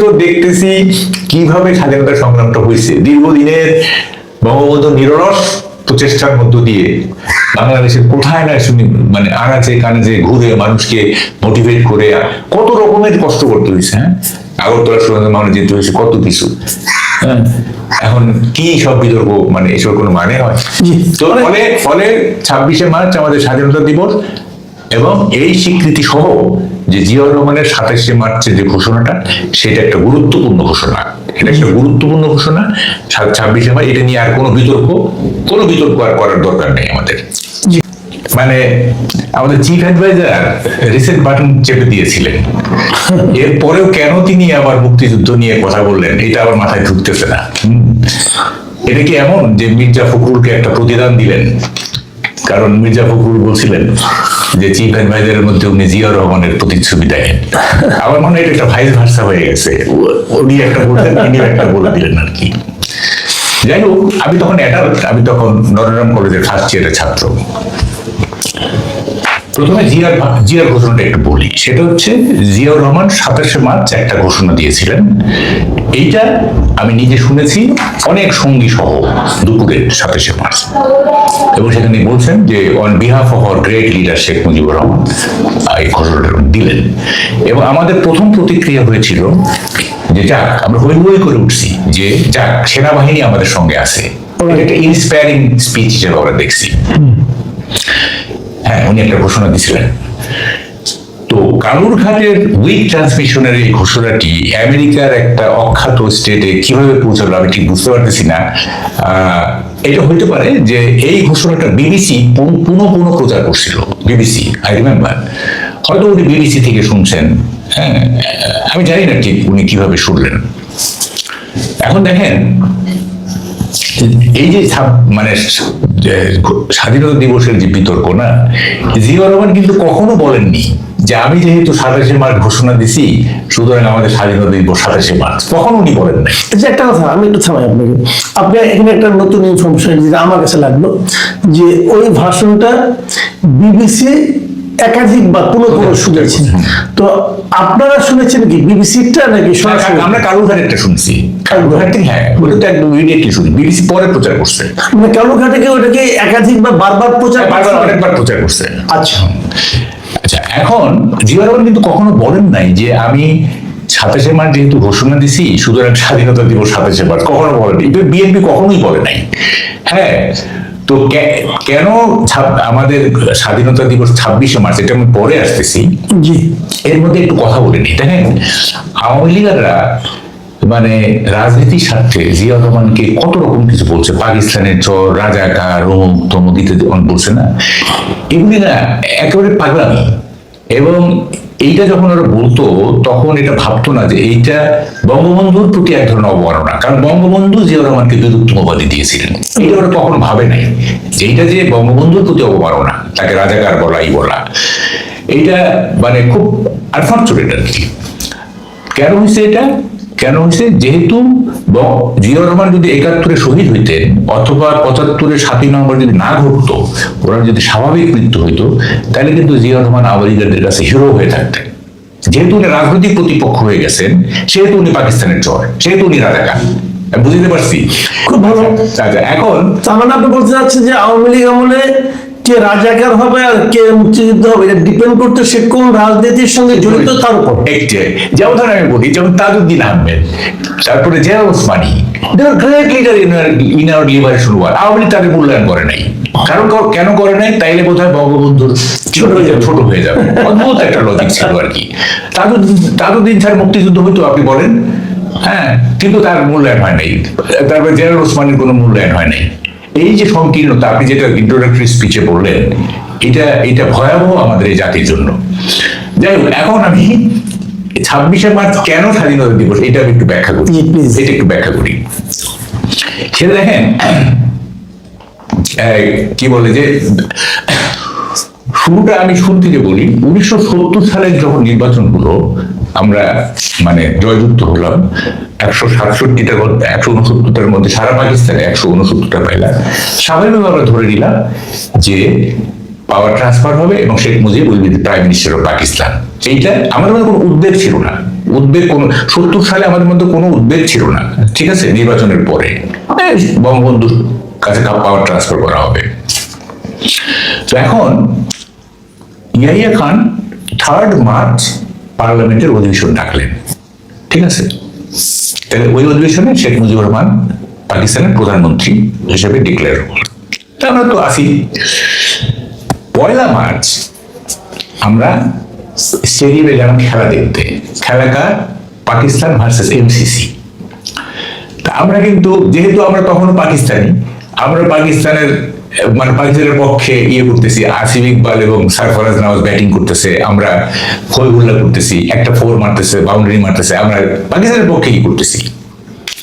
তো দেখতেছি কীভাবে স্বাধীনতা সংগ্রামটা হয়েছে। দীর্ঘদিনের বঙ্গবন্ধু নিরলস প্রচেষ্টার মধ্য দিয়ে বাংলাদেশের কোথায় না শুনি মানে আনাচে কানাচে ঘুরে মানুষকে মোটিভেট করে কত রকমের কষ্ট করতে হয়েছে হ্যাঁ? আগরতলা সুরেন্দ্র মানুষ যেতে হয়েছে কত কিছু হ্যাঁ? এখন কি সব বিতর্ক মানে এসব কোনো মানে হয়। তো ফলে ফলে ছাব্বিশে মার্চ আমাদের স্বাধীনতা দিবস এবং এই স্বীকৃতি সহ যে জিয়াউর রহমানের সাতাশে মার্চের যে ঘোষণাটা সেটা একটা গুরুত্বপূর্ণ ঘোষণা। এটা একটা গুরুত্বপূর্ণ ঘোষণা। ছাব্বিশে মার্চ এটা নিয়ে আর কোনো বিতর্ক কোনো বিতর্ক আর করার দরকার নেই আমাদের। মানে আমাদের চিফ অ্যাডভাইজার রিসেন্ট বাটন চেপে দিয়েছিলেন। এরপরেও কেন তিনি আবার মুক্তিযুদ্ধ নিয়ে কথা বললেন এটা আবার মাথায় ঢুকতেছে না। হুম। এটা কি এমন যে মির্জা ফখরুলকে একটা প্রতিদান দিলেন? কারণ মির্জা ফখরুল বলছিলেন যে চিফ অ্যাডভাইজারের মধ্যে উনি জিয়া রহমানের প্রতিচ্ছবি দেখেন। আমার মনে হয় এটা একটা ভাইস ভার্সা হয়ে গেছে। উনি একটা বলতেন তিনি একটা বলে দিলেন আর কি। যাই হোক, আমি তখন অ্যাডাল্ট আমি তখন নরেন্দ্র কলেজের ফার্স্ট ইয়ারের ছাত্র। প্রথমে জিয়ার জিয়ার ঘোষণাটা একটু বলি। সেটা হচ্ছে জিয়াউর রহমান সাতাশে মার্চ একটা ঘোষণা দিয়েছিলেন। এইটা আমি নিজে শুনেছি অনেক সঙ্গী সহ দুপুরের সাতাশে মার্চ। এবং সেখানে বলছেন যে on behalf of our great leader Sheikh Mujibur Rahman এই ঘোষণাটা দিলেন। এবং আমাদের প্রথম প্রতিক্রিয়া হয়েছিল যে যাক আমরা হই হই করে উঠছি যে যাক সেনাবাহিনী আমাদের সঙ্গে আছে। একটা ইন্সপায়ারিং স্পিচ হিসেবে আমরা দেখছি। হ্যাঁ উনি একটা ঘোষণা দিয়েছিলেন। তো কালুরঘাটের উইক ট্রান্সমিশনের এই ঘোষণাটি আমেরিকার একটা অখ্যাত স্টেটে কীভাবে পৌঁছালো আমি ঠিক বুঝতে পারতেছি না। এটা হইতে পারে যে এই ঘোষণাটা বিবিসি পুনঃ পুনঃ প্রচার করছিল, বিবিসি আই রিমেম্বার হয়তো উনি বিবিসি থেকে শুনছেন। হ্যাঁ আমি জানি না ঠিক উনি কীভাবে শুনলেন। এখন দেখেন এই যে মানে স্বাধীনতা দিবসের যে বিতর্ক না? জিয়া রহমান কিন্তু কখনো বলেননি যে আমি যেহেতু সাতাশে মার্চ ঘোষণা দিছি সুতরাং আমাদের স্বাধীনতা দিবস সাতাশে মার্চ। কখনো উনি বলেন নাই। যে একটা কথা আমি একটু থামাই আপনাকে। আপনি এখানে একটা নতুন ইনফরমেশন যেটা আমার কাছে লাগল যে ওই ভাষণটা বিবিসি একাধিক বা কোনো কোনো শুনেছেন তো আপনারা শুনেছেন কি বিবিসিটা নাকি আমরা কালুঘাটেরটা শুনছি। হ্যাঁ ওটা তো একদম ইমিডিয়েটলি শুনি। বিবিসি পরে প্রচার করছে। মানে ওটাকে একাধিক বা বারবার প্রচার বারবার অনেকবার প্রচার করছে। আচ্ছা। আচ্ছা এখন কিন্তু কখনো বলেন নাই যে আমি সাতাশে মার্চ যেহেতু ঘোষণা দিছি সুতরাং স্বাধীনতা দিবস সাতাশে মার্চ কখনো বলেনি। বিএনপি কখনোই বলে নাই। হ্যাঁ তো কেন আমাদের স্বাধীনতা দিবস ছাব্বিশে মার্চ এটা আমি পরে আসতেছি। এর মধ্যে একটু কথা বলে নিই। দেখেন আওয়ামী লীগাররা মানে রাজনীতির স্বার্থে জিয়া রহমানকে কত রকম কিছু বলছে? পাকিস্তানের চর রাজাকার অমুক তমুক বলছে না, এগুলি না একেবারে পাগলামি। এবং এইটা যখন ওরা বলতো, তখন এটা ভাবতো না যে এইটা বঙ্গবন্ধুর প্রতি এক ধরনের অবমাননা। কারণ বঙ্গবন্ধু জিয়া রহমানকে বিরুদ্ধম উপাধি দিয়েছিলেন। এটা ওরা কখনো ভাবে নাই। এইটা যে বঙ্গবন্ধুর প্রতি অবমাননা, তাকে রাজাকার বলা এই বলা, এইটা মানে খুব আনফর্চুনেট আর কি। কেন হয়েছে এটা? কেন হয়েছে? যেহেতু জিয়াউর রহমান যদি একাত্তরে শহীদ হইতেন অথবা পঁচাত্তরে সাতই নভেম্বর যদি না ঘটতো ওরা যদি স্বাভাবিক মৃত্যু হইতো তাহলে কিন্তু জিয়াউর রহমান আওয়ামী কাছে হিরো হয়ে থাকতেন। যেহেতু উনি রাজনৈতিক প্রতিপক্ষ হয়ে গেছেন সেহেতু উনি পাকিস্তানের চর সেহেতু উনি রাজাকার। বুঝতে পারছি? খুব ভালো। আচ্ছা এখন তার মানে আপনি বলতে চাচ্ছেন যে আওয়ামী লীগ আমলে কে রাজাকার হবে আর কে মুক্তিযুদ্ধ হবে, এটা ডিপেন্ড করতে সে কোন রাজনীতির সঙ্গে জড়িত তার উপর। যেমন ধরেন আমি বলি, যেমন তাজউদ্দিন আহমেদ, তারপরে Zia Osmani great leader in Awami League তাদের মূল্যায়ন করে নাই। কারণ কেন করে নাই? তাইলে বোধহয় বঙ্গবন্ধুর ছোট হয়ে যাবে, ছোট হয়ে যাবে। অদ্ভুত একটা লজিক ছিল আর কি। তাজউদ্দিন স্যার মুক্তিযুদ্ধ হইতো, আপনি বলেন? হ্যাঁ কিন্তু তার মূল্যায়ন হয় নাই। তারপরে জেনারেল ওসমানের কোনো মূল্যায়ন হয় নাই। এই যে সংকীর্ণতা আপনি যেটা ইন্ট্রোডাক্টরি স্পিচে বললেন এটা এটা ভয়াবহ আমাদের এই জাতির জন্য। যাই হোক এখন আমি ছাব্বিশে মার্চ কেন স্বাধীনতা দিবস এটা আমি একটু ব্যাখ্যা করি। এটা একটু ব্যাখ্যা করি। সেটা দেখেন কি বলে যে শুরুটা আমি শুরু থেকে বলি উনিশশো সত্তর সালের যখন নির্বাচন হলো আমরা মানে জয়যুক্ত হলাম। একশো সাতষট্টিটার মধ্যে একশো উনসত্তরটার মধ্যে সারা পাকিস্তানে একশো উনসত্তরটা পাইলাম। স্বাভাবিকভাবে আমরা ধরে নিলাম যে পাওয়ার ট্রান্সফার হবে এবং Sheikh Mujib will be prime minister of Pakistan এইটা আমাদের মধ্যে কোনো উদ্বেগ ছিল না। উদ্বেগ কোন সত্তর সালে আমাদের মধ্যে কোনো উদ্বেগ ছিল না। ঠিক আছে? নির্বাচনের পরে। বঙ্গবন্ধুর কাছে পাওয়ার ট্রান্সফার করা হবে। তো এখন ইয়াহিয়া খান থার্ড মার্চ পার্লামেন্টের অধিবেশন ডাকলেন। ঠিক আছে? তাহলে ওই অধিবেশনে শেখ মুজিবুর রহমান পাকিস্তানের প্রধানমন্ত্রী হিসেবে ডিক্লেয়ার তা আমরা তো আসি পয়লা মার্চ, আমরা স্টেডিয়ামে গেলাম খেলা দেখতে। খেলাকার পাকিস্তান ভার্সেস এমসিসি তা আমরা কিন্তু, যেহেতু আমরা তখনও পাকিস্তানি, আমরা পাকিস্তানের মানে পাকিস্তানের পক্ষে ইয়ে করতেছি আসিফ ইকবাল এবং সারফরাজ নওয়াজ ব্যাটিং করতেছে আমরা খৈবুল্লাহ করতেছি একটা ফোর মারতেছে বাউন্ডারি মারতেছে আমরা পাকিস্তানের পক্ষে ই করতেছি?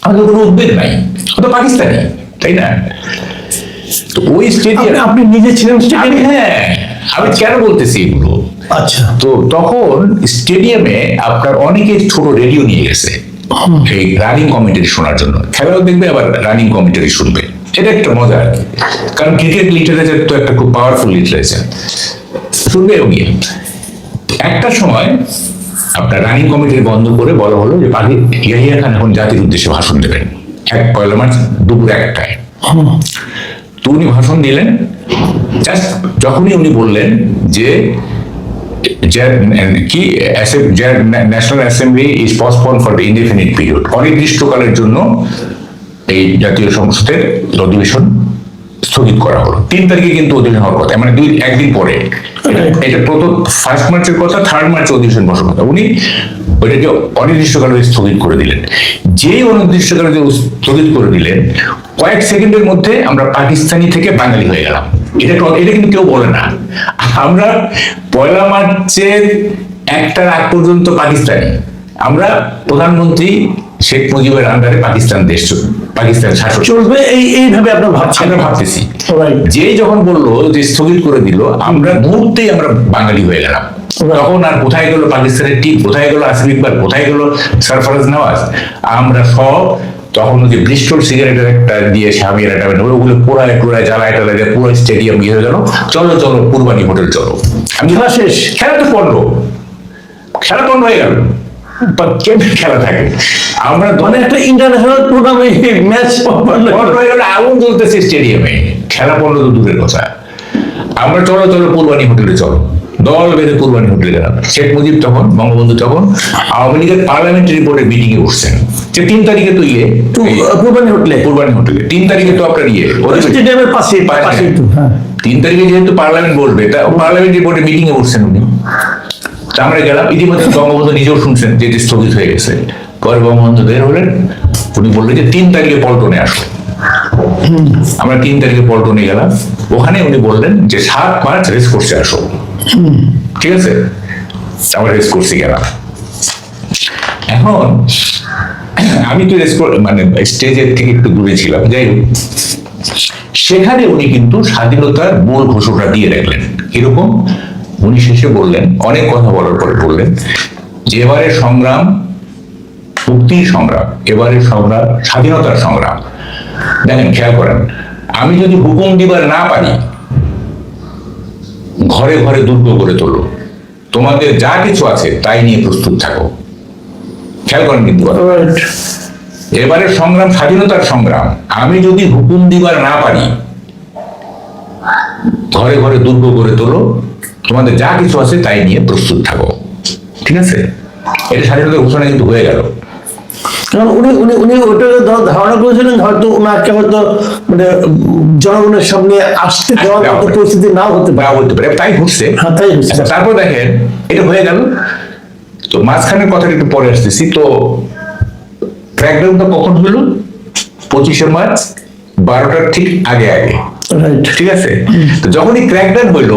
আমাদের কোনো উদ্বেগ নাই ও তো পাকিস্তানি তাই না? তো ওই স্টেডিয়াম আপনি- নিজে ছিলেন স্টেডিয়ামে হ্যাঁ আমি কেন বলতেছি এগুলো? আচ্ছা। তো তখন স্টেডিয়ামে আপনার অনেকে ছোট রেডিও নিয়ে গেছে এই রানিং কমেন্টারি শোনার জন্য। খেলাও দেখবে আবার রানিং কমেন্টারি শুনবে। এটা একটা মজা আর কি। কারণ ক্রিকেট লিটারেচার তো একটা খুব পাওয়ারফুল লিটারেচার শুনবে গিয়ে। একটা সময় আপনার রানিং কমিটি বন্ধ করে বলা হলো যে পাখি ইয়াহিয়া খান এখন জাতির উদ্দেশ্যে ভাষণ দেবেন। এক পয়লা মার্চ দুপুর একটায়। তো উনি ভাষণ দিলেন। জাস্ট যখনই উনি বললেন যে যে- কি national assembly is postpone for the indefinite period অনির্দিষ্টকালের জন্য এই জাতীয় সংসদের অধিবেশন স্থগিত করা হলো। তিন তারিখে কিন্তু অধিবেশন হওয়ার কথা মানে দুই একদিন পরে। এটা- প্রথম ফার্স্ট মার্চের কথা থার্ড মার্চে অধিবেশন বসার কথা। উনি ওইটাকে অনির্দিষ্টকালে স্থগিত করে দিলেন। যেই অনির্দিষ্টকালে স্থগিত করে দিলেন কয়েক সেকেন্ডের মধ্যে আমরা পাকিস্তানি থেকে বাঙালি হয়ে গেলাম। এটা এটা কিন্তু কেউ বলে না। আমরা পয়লা মার্চের একটার আগ পর্যন্ত পাকিস্তানি। আমরা প্রধানমন্ত্রী শেখ মুজিবের আন্ডারে পাকিস্তান দেশ পাকিস্তান শাসক চলবে এই এইভাবে আপনার ভাবছেন। আমরা ভাবতেছি. যে যখন বলল যে স্থগিত করে দিল আমরা মুহূর্তেই আমরা বাঙালি হয়ে গেলাম। তখন আর কোথায় গেল পাকিস্তানের টিম কোথায় গেল আসিফ ইকবাল কোথায় গেল সরফরাজ নওয়াজ? আমরা সব তখন ওই যে ব্রিস্টল সিগারেটের একটা দিয়ে স্বামীর একটা ওগুলো পোড়ায় টোড়ায় জ্বালায় টালায় দিয়ে পুরো স্টেডিয়াম ইয়ে হয়ে গেল। চলো চলো কুরবানি হোটেল চলো। আমি খেলা শেষ। খেলা তো পড়ল খেলা বন্ধ হয়ে গেল। বা কেমন খেলা থাকে? আমরা মানে একটা ইন্টারন্যাশনাল টুর্নামেন্ট ম্যাচ আগুন জ্বলতেছে স্টেডিয়ামে খেলা পড়ল তো দূরের কথা। আমরা চলো চলো হোটেলে চলো। দল বেঁধে কুরবানি হোটেলে গেলাম। শেখ মুজিব তখন বঙ্গবন্ধু তখন আওয়ামী লীগের পার্লামেন্টারি বোর্ডের মিটিং এ উঠছেন। যে তিন তারিখে তো ইয়ে কুরবানি হোটেলে। কুরবানি হোটেলে। তিন তারিখে তো আপনার ইয়ে। স্টেডিয়ামের পাশে পাশে। হ্যাঁ। তিন তারিখে যেহেতু পার্লামেন্ট বসবে তা পার্লামেন্টারি বোর্ডে মিটিং এ বসছেন উনি। আমরা গেলাম। ইতিমধ্যে বঙ্গবন্ধু নিজেও শুনছেন যে স্থগিত হয়ে গেছে। পরে বঙ্গবন্ধু বের হলেন, উনি বললেন যে তিন তারিখে পল্টনে আসো। আমরা তিন তারিখে পল্টনে গেলাম। ওখানে উনি বললেন যে সাত মার্চ রেস করছে আসো। ঠিক আছে? আমরা রেস করছি গেলাম। এখন আমি তো রেস মানে স্টেজের থেকে একটু দূরে ছিলাম। যাই হোক, সেখানে উনি কিন্তু স্বাধীনতার মূল ঘোষণা দিয়ে রাখলেন। কীরকম? উনি শেষে বললেন অনেক কথা বলার পরে বললেন যে এবারের সংগ্রাম মুক্তির সংগ্রাম এবারের সংগ্রাম স্বাধীনতার সংগ্রাম। দেখেন খেয়াল করেন আমি যদি হুকুম দিবার না পারি ঘরে ঘরে দুর্গ করে তোলো। তোমাদের যা কিছু আছে তাই নিয়ে প্রস্তুত থাকো। খেয়াল করেন কিন্তু কথা। রাইট এবারে সংগ্রাম স্বাধীনতার সংগ্রাম আমি যদি হুকুম দিবার না পারি ঘরে ঘরে দুর্গ করে তোলো তোমাদের যা কিছু আছে তাই নিয়ে প্রস্তুত থাকো। ঠিক আছে? এটা স্বাধীনতার ঘোষণা কিন্তু হয়ে গেল। কারণ উনি উনি উনি ওটা ধারণা করেছিলেন হয়তো ওনাকে হয়তো মানে জনগণের সামনে আসতে দেওয়ার মতো পরিস্থিতি নাও হতে পারে। বলতে পারে তাই ঘটছে। হ্যাঁ, তাই। আচ্ছা, তারপর দেখেন এটা হয়ে গেল। তো মাঝখানের কথাটা একটু পরে আসতেছি। তো ক্র্যাকডাউনটা কখন হলো? পঁচিশে মার্চ বারোটার ঠিক আগে আগে। ঠিক আছে? তো যখনই ক্র্যাকডাউন হইল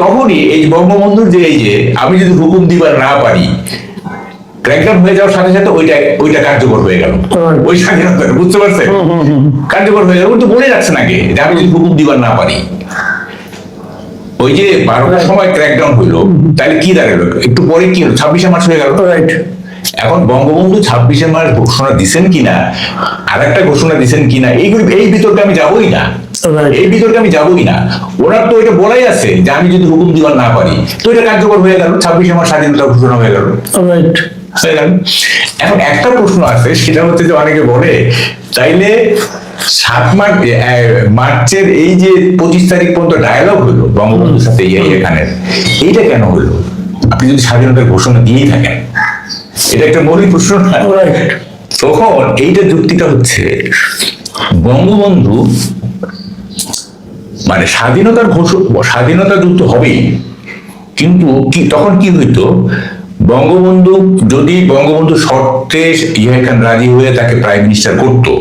তখনই এই বঙ্গবন্ধুর যে এই যে আমি যদি হুকুম দিবার না পারি ক্র্যাকডাউন হয়ে যাওয়ার সাথে সাথে ওইটা ওইটা কার্যকর হয়ে গেল। ওই স্বাধীনতা বুঝতে পারছেন? কার্যকর হয়ে গেল। ওই তো বলে যাচ্ছে নাকি যে আমি যদি হুকুম দিবার না পারি ওই যে বারোটার সময় ক্র্যাকডাউন হইল তাহলে কি দাঁড়াল? একটু পরে কি হলো? ছাব্বিশে মার্চ হয়ে গেল। রাইট এখন বঙ্গবন্ধু ছাব্বিশে মার্চ ঘোষণা দিছেন কিনা আর একটা ঘোষণা দিছেন কিনা এইগুলি এই বিতর্কে আমি যাবোই না. এই বিতর্কে আমি যাবোই না ওনার তো এটা বলাই আছে যে আমি যদি হুকুম দিবার না পারি তো এটা কার্যকর হয়ে গেল। ছাব্বিশে মার্চ স্বাধীনতা ঘোষণা হয়ে গেল। এখন একটা প্রশ্ন আছে সেটা হচ্ছে যে অনেকে বলে তাইলে সাত মার্চ মার্চের এই যে পঁচিশ তারিখ পর্যন্ত ডায়ালগ হলো বঙ্গবন্ধুর সাথে এখানে এইটা কেন হলো? আপনি যদি স্বাধীনতার ঘোষণা দিয়েই থাকেন এটা একটা মৌলিক প্রশ্ন না. তখন এইটা যুক্তিটা হচ্ছে বঙ্গবন্ধু মানে স্বাধীনতার ঘোষণা স্বাধীনতা যুক্ত হবেই। কিন্তু কি, তখন কি হইতো? বঙ্গবন্ধু যদি বঙ্গবন্ধু শর্তে ইয়া খান রাজি হয়ে তাকে প্রাইম মিনিস্টার করতো,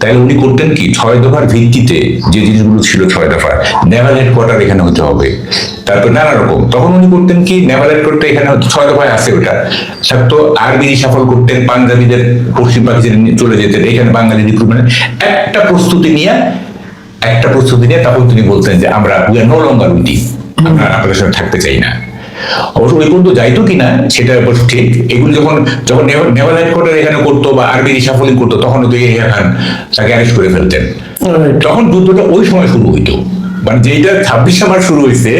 তাহলে উনি করতেন কি? ছয় দফার ভিত্তিতে যে জিনিসগুলো ছিল ছয় দফা নেভাল হেডকোয়ার্টার এখানে হতে হবে। তারপর নানা রকম। তখন উনি করতেন কি? নেভাল হেডকোয়ার্টার এখানে ছয় দফায় আছে ওটা। তো আর্মি সফল করতেন, পাঞ্জাবিদের পশ্চিম পাকিস্তানে চলে যেতেন। এখানে বাঙালি রিক্রুটমেন্ট একটা প্রস্তুতি নিয়ে একটা প্রস্তুতি নিয়ে তখন তিনি বলতেন যে আমরা we are no longer with আমরা আপনাদের সঙ্গে থাকতে চাই না। অবশ্য ওই পর্যন্ত যাইতো কিনা সেটা অবশ্য ঠিক। এগুলো যখন যখন নেভাল হেডকোয়ার্টার এখানে করতো বা আর্মি রিসাফলিং করতো তখন তো ইয়া খান তাকে অ্যারেস্ট করে ফেলতেন। তখন যুদ্ধটা ওই সময় শুরু হইতো। মানে যেটা ছাব্বিশ মার্চ শুরু হয়েছে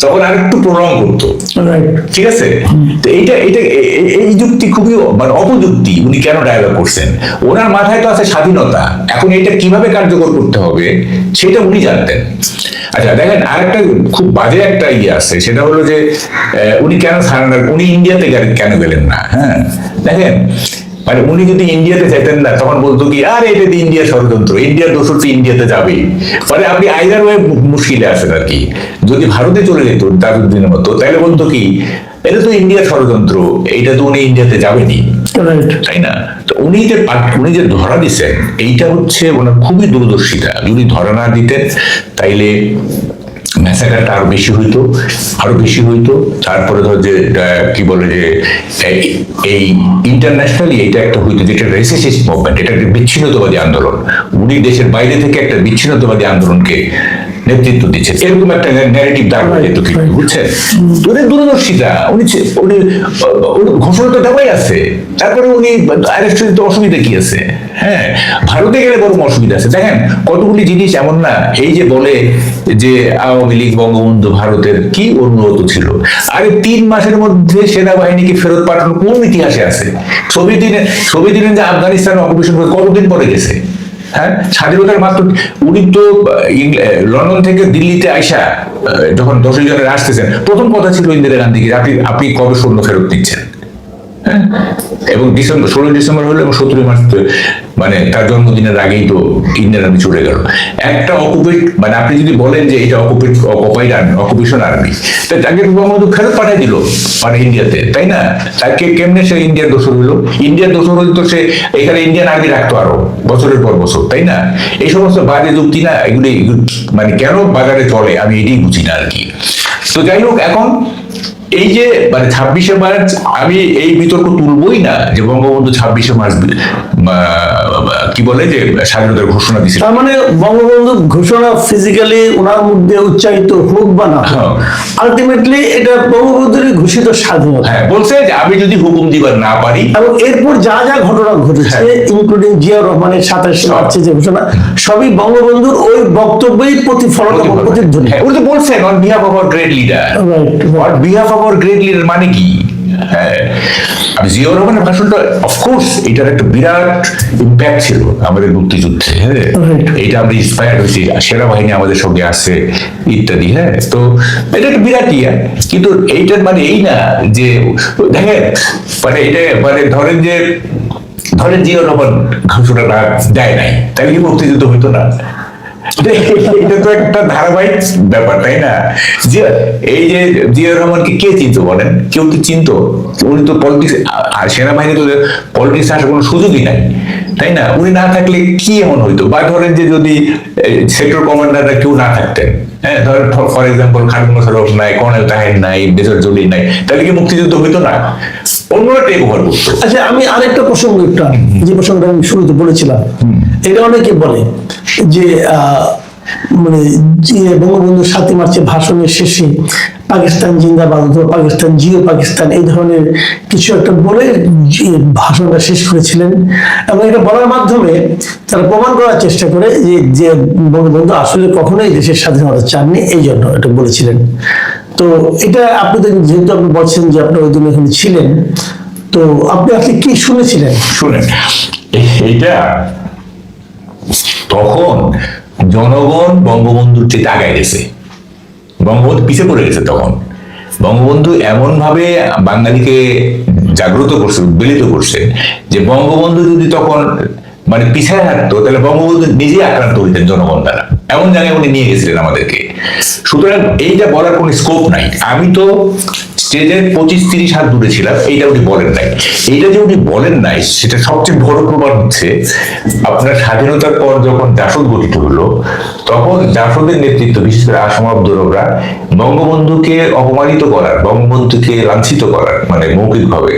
তখন আর একটু প্রলং করতো ঠিক আছে? তো এইটা এটা এই যুক্তি খুবই মানে অপযুক্তি উনি কেন ডায়ালগ করছেন? ওনার মাথায় তো আছে স্বাধীনতা। এখন এটা কীভাবে কার্যকর করতে হবে সেটা উনি জানতেন। আচ্ছা দেখেন আরেকটা খুব বাজে একটা ইয়ে আছে সেটা হলো যে উনি কেন সারেন্ডার উনি ইন্ডিয়াতে গেলেন- কেন গেলেন না? হ্যাঁ? দেখেন মানে উনি যদি ইন্ডিয়াতে যেতেন না তখন বলতো কি আরে এটা তো ইন্ডিয়া ষড়যন্ত্র ইন্ডিয়ার দোষর তো ইন্ডিয়াতে যাবে। মানে আপনি আইদার ওয়ে মুশকিলে আছেন আর কি। যদি ভারতে চলে যেত তাজউদ্দিনের মতো তাহলে বলতো কি এটা তো ইন্ডিয়ার ষড়যন্ত্র এইটা তো উনি ইন্ডিয়াতে যাবেনি তাই না? তো উনি যে উনি যে ধরা দিছেন এইটা হচ্ছে ওনার খুবই দূরদর্শিতা। যদি ধরা না দিতেন তাইলে ম্যাসাকারটা আরও বেশি হইতো আরও বেশি হইতো। তারপরে ধর যে কি বলে যে এই- ইন্টারন্যাশনালি এটা একটা হইতো যেটা রেসিসিস্ট মুভমেন্ট এটা একটা বিচ্ছিন্নতাবাদী আন্দোলন। উনি দেশের বাইরে থেকে একটা বিচ্ছিন্নতাবাদী আন্দোলনকে নেতৃত্ব দিচ্ছেন এরকম একটা ন্যারেটিভ দাঁড় যেত বুঝছেন? উনি দূরদর্শিতা উনি উনি ঘোষণা তো দেওয়াই আছে। তারপরে উনি অ্যারেস্ট হতে অসুবিধা কি আছে? হ্যাঁ ভারতে গেলে বরং অসুবিধা আছে। দেখেন কতগুলি জিনিস এমন না এই যে বলে যে আওয়ামী লীগ বঙ্গবন্ধু ভারতের কি অনুরোধ ছিল? আরে তিন মাসের মধ্যে সেনাবাহিনীকে ফেরত পাঠানোর কোন ইতিহাসে আছে? সোভিয়েত ইউনিয়ন সোভিয়েত ইউনিয়ন যে আফগানিস্তান অকুপেশন করে কতদিন পরে গেছে? হ্যাঁ? স্বাধীনতার মাত্র উনি তো লন্ডন থেকে দিল্লিতে আইসা যখন দশই জনের আসতেছেন, প্রথম কথা ছিল ইন্দিরা গান্ধীকে, আপনি আপনি কবে সৈন্য ফেরত দিচ্ছেন এবং ডিসেম্বর ষোলোই ডিসেম্বর হলো এবং সতেরোই মার্চ মানে তার জন্মদিনের আগেই তো ইন্ডিয়ান আর্মি চলে গেল। একটা অকুপেট মানে আপনি যদি বলেন যে এটা occupied occupied army occupation army তো তাকে বঙ্গবন্ধু ফেরত পাঠিয়ে দিল মানে ইন্ডিয়াতে, তাই না? তাকে কেমনে সে ইন্ডিয়ার দোষর হইল ইন্ডিয়ার দোষর হইল তো সে এখানে ইন্ডিয়ান আর্মি রাখতো আরও, বছরের পর বছর, তাই না? এই সমস্ত বাজে যুক্তি না, এগুলি মানে কেন বাজারে চলে, আমি এটাই বুঝি না আর কি। তো যাই হোক, এখন এই যে মানে ছাব্বিশে মার্চ আমি এই বিতর্ক তুলবই না যে বঙ্গবন্ধু ছাব্বিশে মার্চ কি বলে যে স্বাধীনতার ঘোষণা দিয়েছিল? তার মানে বঙ্গবন্ধু ঘোষণা ফিজিক্যালি ওনার মধ্যে উচ্চারিত হোক বা না হ্যাঁ। আলটিমেটলি এটা বঙ্গবন্ধুর ঘোষিত স্বাধীনতা। হ্যাঁ বলছে যে আমি যদি হুকুম দিবার না পারি এবং এরপর যা যা ঘটনা ঘটেছে হ্যাঁ। ইনক্লুডিং জিয়া রহমানের সাতাশে মার্চে যে ঘোষণা সবই বঙ্গবন্ধুর ওই বক্তব্যই প্রতিফলন প্রতিধ্বনি। হ্যাঁ উনি তো বলছেন on behalf of our great leader right. On behalf of our great leader মানে কি? হ্যাঁ জিয়াউর রহমানের ভাষণটা অফকোর্স এটার একটা বিরাট ইম্প্যাক্ট ছিল আমাদের মুক্তিযুদ্ধে হ্যাঁ. এইটা আমরা ইন্সপায়ার হয়েছি সেনাবাহিনী আমাদের সঙ্গে আছে ইত্যাদি হ্যাঁ। তো এটা একটা বিরাট ইয়া। কিন্তু এইটার মানে এই না যে দেখেন মানে এটা মানে ধরেন যে ধরেন জিয়াউর রহমান ঘোষণাটা দেয় নাই তাহলে কি মুক্তিযুদ্ধ হইতো না? এটা তো একটা ধারাবাহিক ব্যাপার, তাই না? যে এই যে জিয়া রহমানকে কে বলেন? কেউ উনি তো পলিটিক্স আর সেনাবাহিনী তো পলিটিক্স আসার কোনো সুযোগই নাই, তাই না? উনি না থাকলে কি এমন হইতো? বা ধরেন যে যদি সেক্টর কমান্ডাররা কেউ না থাকতেন হ্যাঁ? ধরেন ফর এক্সাম্পল খান মোশারফ নাই, কর্নেল তাহের নাই বেজর জলি নাই, তাহলে কি মুক্তিযুদ্ধ হইতো না? অন্যরা টেক ওভার করতো। আচ্ছা আমি আরেকটা প্রসঙ্গ একটু যে প্রসঙ্গটা আমি শুরুতে বলেছিলাম। এটা অনেকে বলে যে মানে বঙ্গবন্ধু সাতই মার্চের ভাষণের শেষে পাকিস্তান জিন্দাবাদ অথবা পাকিস্তান জিও পাকিস্তান এই ধরনের কিছু একটা বলে ভাষণটা শেষ করেছিলেন। এবং এটা বলার মাধ্যমে তারা প্রমাণ করার চেষ্টা করে যে যে বঙ্গবন্ধু আসলে কখনোই দেশের স্বাধীনতা চাননি এই জন্য এটা বলেছিলেন। তো এটা আপনি তো যেহেতু আপনি বলছেন যে আপনি ওই দিন এখানে ছিলেন, তো আপনি আসলে কি শুনেছিলেন? শুনেন। এ- এইটা তখন জনগণ বঙ্গবন্ধুর চেয়ে আগায় গেছে। বঙ্গবন্ধু পিছিয়ে পড়ে গেছে তখন। বঙ্গবন্ধু এমন ভাবে বাঙালিকে জাগ্রত করছে, উদ্বেলিত করছে যে বঙ্গবন্ধু যদি তখন মানে পিছায় হাঁটতো, তাহলে বঙ্গবন্ধু নিজেই আক্রান্ত হইতেন জনগণ দ্বারা। এমন জায়গায় উনি নিয়ে গেছিলেন আমাদেরকে। সুতরাং এইটা বলার কোনো স্কোপ নাই। আমি তো স্টেজের পঁচিশ, তিরিশ হাত দূরে ছিলাম, এইটা উনি বলেন নাই। এইটা যে উনি বলেন নাই, সেটা সবচেয়ে বড় প্রমাণ হচ্ছে, আপনার স্বাধীনতার পর যখন জাসদ গঠিত হলো, তখন জাসদের নেতৃত্ব, বিশেষ করে আসাম আব্দুররা বঙ্গবন্ধুকে অপমানিত করার, বঙ্গবন্ধুকে লাঞ্ছিত করার মানে মৌখিকভাবে,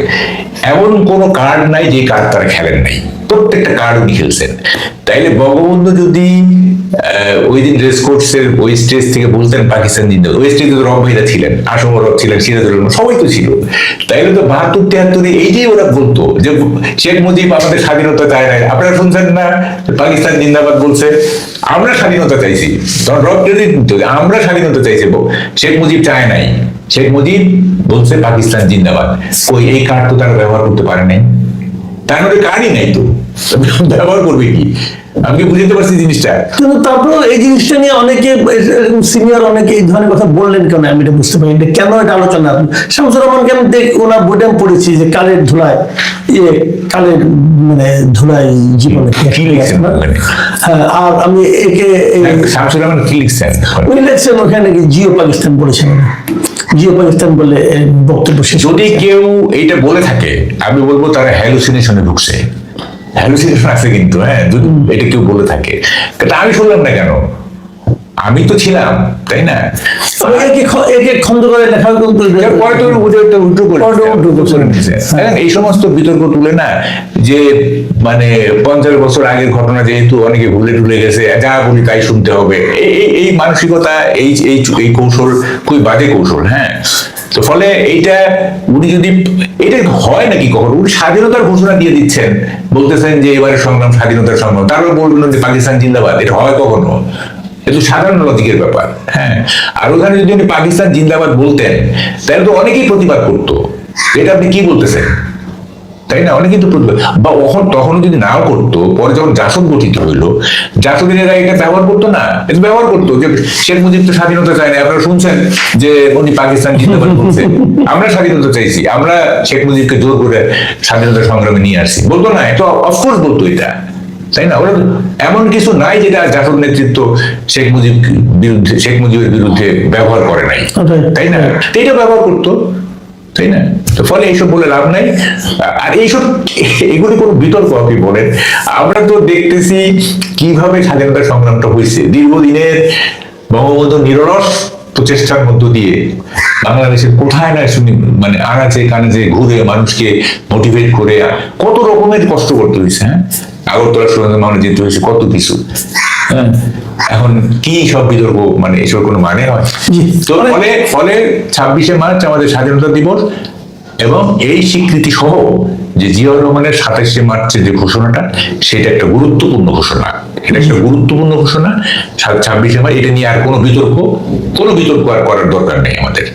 এমন কোনো কার্ড নাই যে কার্ড তারা খেলেন নাই। প্রত্যেকটা কার্ড উনি খেলছেন। তাইলে বঙ্গবন্ধু যদি ওই দিন রেস কোর্সের ওই স্টেজ থেকে বলতেন পাকিস্তান জিন্দাবাদ। ওই স্টেজে তো রব ছিলেন আসম রব ছিলেন সিরাজুল সবাই তো ছিল। তাইলে তো বাহাত্তর, তিয়াত্তরে এইটাই ওরা বলতো যে শেখ মুজিব আমাদের স্বাধীনতা চায় না আপনারা শুনছেন না? পাকিস্তান জিন্দাবাদ বলছে, আমরা স্বাধীনতা চাইছি। তখন রব যদি আমরা স্বাধীনতা চাইছি। শেখ মুজিব চায় নাই। শেখ মুজিব বলছে পাকিস্তান জিন্দাবাদ। ওই এই কার্ড তো তারা ব্যবহার করতে পারে নাই? তার মধ্যে কারই নাই তো। ব্যবহার করবে কি? আমি কি বুঝতে পারছি জিনিসটা? কিন্তু তারপর এই জিনিসটা নিয়ে অনেকে সিনিয়র অনেকে এই ধরনের কথা বললেন কেন? আমি এটা বুঝতে পারি কেন এটা আলোচনা? শামসুর দেখ ওনার বইটা আমি পড়েছি যে কালের ধুলায় ইয়ে কালের মানে ধুলায় জীবনে কি লিখছেন হ্যাঁ আর আমি একে শামসুর রহমান কি লিখছেন? উনি লিখছেন ওখানে জিও পাকিস্তান বলেছেন। জিও পাকিস্তান বলে বক্তব্য যদি কেউ এইটা বলে থাকে আমি বলব তারা হ্যালুসিনেশনে ঢুকছে। হ্যালুসিনেশন আছে কিন্তু হ্যাঁ যদি এটা কেউ বলে থাকে। তা আমি শুনলাম না কেন? আমি তো ছিলাম তাই না? নিছে। এখন এই সমস্ত বিতর্ক তুলে না যে মানে পঞ্চাশ বছর আগের ঘটনা যেহেতু অনেকে ভুলে টুলে গেছে যা বলি তাই শুনতে হবে। এই মানসিকতা এই এই এই কৌশল খুবই বাজে কৌশল হ্যাঁ। তো ফলে এইটা উনি যদি এটা হয় নাকি কখনো? উনি স্বাধীনতার ঘোষণা দিয়ে দিচ্ছেন। বলতেছেন যে এবারে সংগ্রাম, স্বাধীনতার সংগ্রাম। তারপর বলবেন যে পাকিস্তান জিন্দাবাদ। এটা হয় কখনো? এটা তো সাধারণ লজিকের ব্যাপার। হ্যাঁ। আর ওখানে যদি পাকিস্তান জিন্দাবাদ বলতেন, তাহলে তো অনেকেই প্রতিবাদ করতো। এটা আপনি কি বলতেছেন? তাই না? অনেকেই তো প্রতিবাদ বা তখন যদি নাও করতো পরে যখন জাসদ গঠিত হইল জাসদের এরা এটা ব্যবহার করতো না। এটা ব্যবহার করতো যে শেখ মুজিব তো স্বাধীনতা চায় না আপনারা শুনছেন যে উনি পাকিস্তান জিন্দাবাদ বলছে আমরা স্বাধীনতা চাইছি। আমরা শেখ মুজিবকে জোর করে স্বাধীনতা সংগ্রামে নিয়ে আসছি। বলতো না এটা অফকোর্স বলতো এটা। তাই না? ওরা এমন কিছু নাই যেটা জাসদ নেতৃত্ব শেখ মুজিব বিরুদ্ধে শেখ মুজিবের বিরুদ্ধে ব্যবহার করে নাই। তাই না? তো এটা ব্যবহার করতো। তাই না? তো ফলে এইসব বলে লাভ নাই। আর এইসব, এগুলি কোনো বিতর্ক আপনি বলেন। আমরা তো দেখতেছি কীভাবে স্বাধীনতা সংগ্রামটা হয়েছে। দীর্ঘদিনের বঙ্গবন্ধু নিরলস প্রচেষ্টার মধ্য দিয়ে বাংলাদেশের কোথায় না শুনি মানে আনাচে কানাচে ঘুরে মানুষকে মোটিভেট করে কত রকমের কষ্ট করতে হয়েছে হ্যাঁ? আগরতলা সুরেন্দ্র মানুষ যেতে হয়েছে কত কিছু। এখন কি সব বিতর্ক? মানে এসব কোনো মানে হয়? তো ফলে ফলে ছাব্বিশে মার্চ আমাদের স্বাধীনতা দিবস এবং এই স্বীকৃতি সহ যে জিয়াউর রহমানের সাতাশে মার্চের যে ঘোষণাটা সেটা একটা গুরুত্বপূর্ণ ঘোষণা। এটা একটা গুরুত্বপূর্ণ ঘোষণা। ছাব্বিশে মার্চ এটা নিয়ে আর কোনো বিতর্ক কোনো বিতর্ক আর করার দরকার নেই আমাদের।